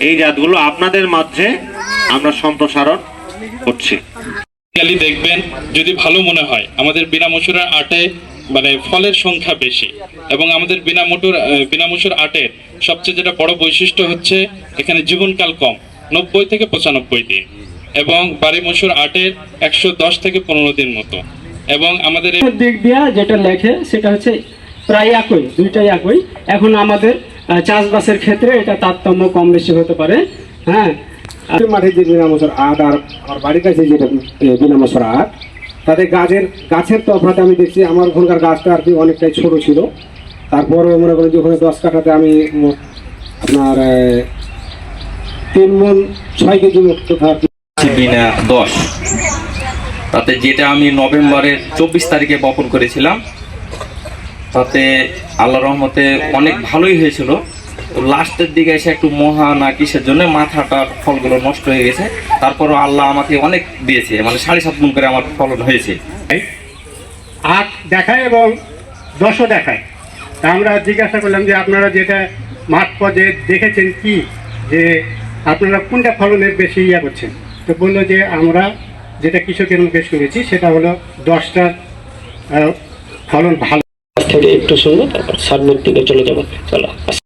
এই জাতগুলো আপনাদের মাঝে আমরা সম্প্রসারণ করছি। খালি দেখবেন যদি ভালো মনে হয় আমাদের বিনা মসুরের আটে মানে ফলের সংখ্যা বেশি এবং আমাদের বিনা মোটর বিনা মসুর আটের সবচেয়ে যেটা বড় বৈশিষ্ট্য হচ্ছে এখানে জীবনকাল কম নব্বই থেকে পঁচানব্বই দিন এবং বাড়ি মসুর আটের একশো দশ থেকে পনেরো দিন মতো এবং আমাদের দিক দিয়া যেটা লেখে সেটা হচ্ছে প্রায় একই দুইটাই একই। এখন আমাদের চাষবাসের ক্ষেত্রে এটা তারতম্য কম বেশি হতে পারে। হ্যাঁ? মাঠে যে বিনা মশর আট আর আমার বাড়ির কাছে যেটা এ, বিনা মশর আট তাতে গাছের গাছের তফাৎ আমি দেখছি আমার ওখানকার গাছটা আর কি অনেকটাই ছোট ছিল। তারপরেও মনে করেন যে ওখানে দশ কাঠাতে আমি আপনার তিন মন ছয় কেজি আর বিনা দশ। তাতে যেটা আমি নভেম্বরের চব্বিশ তারিখে বপন করেছিলাম তাতে আল্লাহ রহমতে অনেক ভালোই হয়েছিল। লাস্টের দিকে এসে একটু মহা না কিসের জন্য মাথাটার ফলগুলো নষ্ট হয়ে গেছে। তারপরও আল্লাহ আমাকে অনেক দিয়েছে মানে সাড়ে সাত গুণ করে আমার ফলন হয়েছে। আট দেখায় এবং দশও দেখায়। তা আমরা জিজ্ঞাসা করলাম যে আপনারা যেটা মাঠ পর্যায়ে দেখেছেন কি? যে আপনারা কোনটা ফলনের বেশি ইয়া করছেন? তো বলল যে আমরা যেটা কৃষকের মুখে শুনেছি, সেটা হলো দশটার ফলন ভালো। থেকে একটু শুনব তারপর সামনের দিকে চলে যাব। চলো